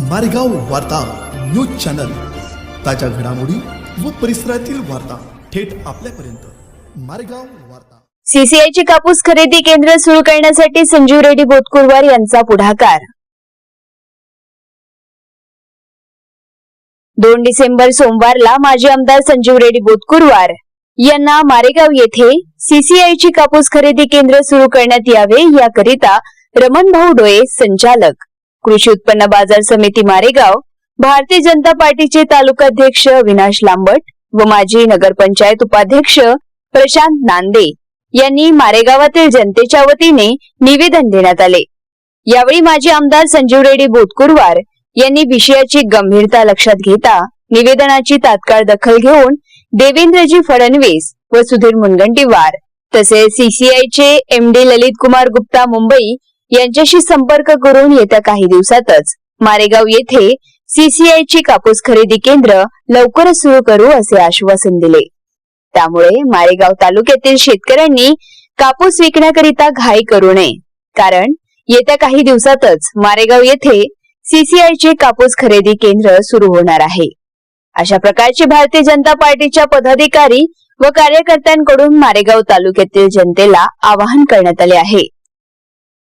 मारेगाव वार्ता news channel. ताज्या घडामोडी व परिसरातील वार्ता थेट आपल्यापर्यंत. मारेगाव वार्ता. सीसीआयची कापूस खरेदी केंद्र सुरू करण्यासाठी संजीव रेड्डी बोतकुरवार यांचा पुढाकार. दोन डिसेंबर सोमवारला माजी आमदार संजीव रेड्डी बोतकुरवार यांना मारेगाव येथे सीसीआयची कापूस खरेदी केंद्र सुरू करण्यात यावे याकरिता रमण भाऊ डोळे संचालक. कृषी उत्पन्न बाजार समिती मारेगाव भारतीय जनता पार्टीचे तालुकाध्यक्ष अविनाश लांबट व माजी नगरपंचायत उपाध्यक्ष प्रशांत नांदे यांनी मारेगावातील जनतेच्या वतीने निवेदन देण्यात आले. यावेळी माजी आमदार संजीव रेड्डी बोतकुरवार यांनी विषयाची गंभीरता लक्षात घेता निवेदनाची तात्काळ दखल घेऊन देवेंद्रजी फडणवीस व सुधीर मुनगंटीवार तसेच सीसीआयचे एमडी ललित कुमार गुप्ता मुंबई यांच्याशी संपर्क करून येत्या काही दिवसातच मारेगाव येथे सीसीआयची कापूस खरेदी केंद्र लवकरच सुरू करू असे आश्वासन दिले. त्यामुळे मारेगाव तालुक्यातील शेतकऱ्यांनी कापूस विकण्याकरिता घाई करू नये. कारण येत्या काही दिवसातच मारेगाव येथे सीसीआयचे कापूस खरेदी केंद्र सुरू होणार आहे. अशा प्रकारचे भारतीय जनता पार्टीच्या पदाधिकारी व कार्यकर्त्यांकडून मारेगाव तालुक्यातील जनतेला आवाहन करण्यात आले आहे.